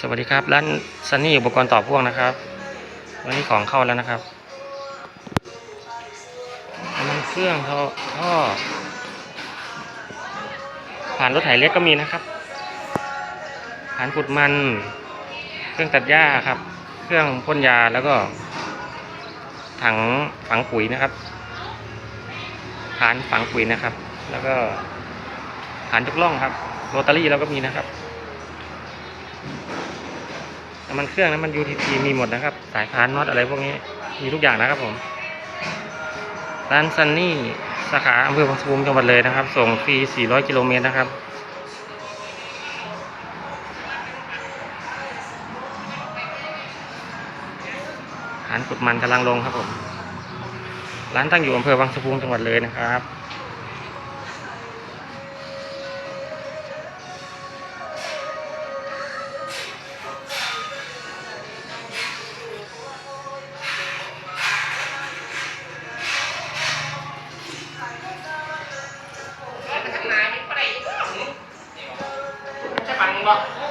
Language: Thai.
สวัสดีครับ ร้านซันนี่อุปกรณ์ต่อพ่วงนะครับ วันนี้ของเข้าแล้วนะครับน้ำมันเครื่องท่อท่อผ่านรถไถเล็กก็มีนะครับ ผ่านขุดมัน เครื่องตัดหญ้าครับ เครื่องพ่นยาแล้วก็ ถังฝังปุ๋ยนะครับฐานฝังปุ๋ยนะครับ แล้วก็ฐานทุกล่องครับ โรตารี่เราก็มีนะครับ น้ำมันเครื่องน้ำมัน UTP มีหมดนะครับ สายพานน็อตอะไรพวกนี้มีทุกอย่างนะครับผม ร้านซันนี่สาขาอำเภอพังสะพุงจังหวัดเลยนะครับ ส่งฟรี 400 กิโลเมตรนะครับ หานกุดมันกำลังลงครับผม ร้านตั้งอยู่อำเภอวังสะพุงจังหวัดเลยนะครับ จะปังบ่